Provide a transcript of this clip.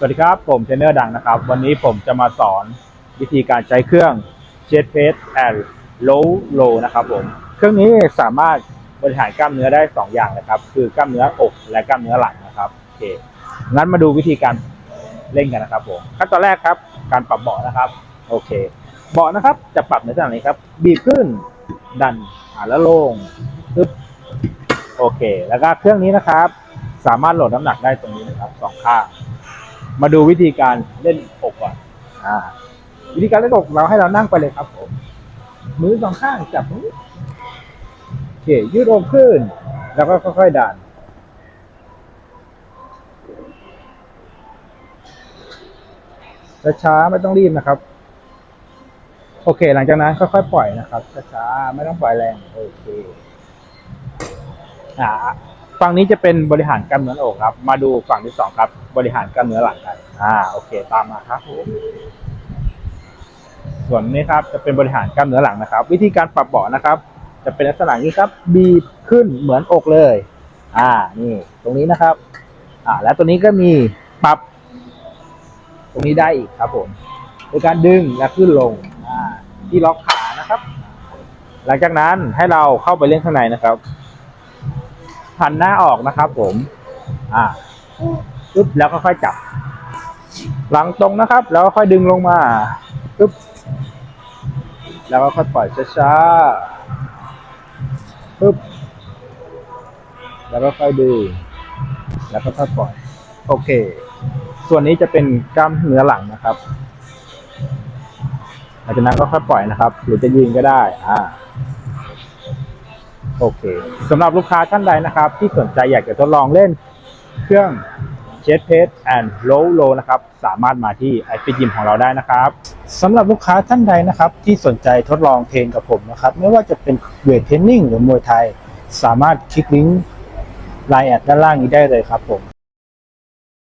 สวัสดีครับ ผมเทรนเนอร์ดังนะครับ วันนี้ผมจะมาสอนวิธีการใช้เครื่อง Jet p a c e and Low Low นะครับผม เครื่องนี้สามารถบริหารกล้ามเนื้อได้ 2 อย่างนะครับ คือกล้ามเนื้ออกและกล้ามเนื้อหลังนะครับโอเคงั้นมาดูวิธีการเล่นกันนะครับผมขั้นตอนแรกครับ การปรับเบาะนะครับ โอเค เบาะนะครับ จะปรับในลักษณะนี้ครับ บีบขึ้น ดันอ่าแล้วลงปึ๊บโอเค แล้วก็เครื่องนี้นะครับ สามารถโหลดน้ำหนักได้ตรงนี้นะครับสองข้าง มาดูวิธีการเล่นอกก่อนอ่า วิธีการเล่นอกเราให้เรานั่งไปเลยครับผม มือสองข้างจับมือโอเคยืดอกขึ้น แล้วก็ค่อยๆดันช้าๆไม่ต้องรีบนะครับ โอเค หลังจากนั้นค่อยๆปล่อยนะครับช้าๆไม่ต้องปล่อยแรงโอเคอ่า ฝั่งนี้จะเป็นบริหารกล้ามเนื้ออกครับ มาดูฝั่งที่สองครับ บริหารกล้ามเนื้อหลังกัน อ่า โอเค ตามมาครับผมส่วนนี้ครับจะเป็นบริหารกล้ามเนื้อหลังนะครับ วิธีการปรับเบาะนะครับ จะเป็นลักษณะนี้ครับ บีบขึ้นเหมือนอกเลย อ่า นี่ ตรงนี้นะครับ อ่า แล้วตัวนี้ก็มีปรับ ตรงนี้ได้อีกครับผมโดยการดึงและขึ้นลง อ่า ที่ล็อกขานะครับ หลังจากนั้นให้เราเข้าไปเล่นข้างในนะครับ หันหน้าออกนะครับผม อ่าปึ๊บแล้วก็ค่อยจับ หลังตรงนะครับ แล้วค่อยดึงลงมาปึ๊บแล้วก็ค่อยปล่อยช้าๆปึ๊บแล้วก็ค่อยดึงแล้วก็ค่อยปล่อย โอเค ส่วนนี้จะเป็นกล้ามเนื้อหลังนะครับหลังจากนั้นก็ค่อยปล่อยนะครับ หรือจะยืนก็ได้ อ่า โอเคสำหรับลูกค้าท่านใดนะครับ ที่สนใจอยากจะทดลองเล่นเครื่อง Jet p a c e and Low Low นะครับสามารถมาที่ไอฟิจิมของเราได้นะครับสำหรับลูกค้าท่านใดนะครับ ที่สนใจทดลองเทรนกับผมนะครับ ไม่ว่าจะเป็นเวทเทรนนิ่งหรือมวยไทย สามารถคลิกลิงก์ไลน์แอดด้านล่างนี้ได้เลยครับผม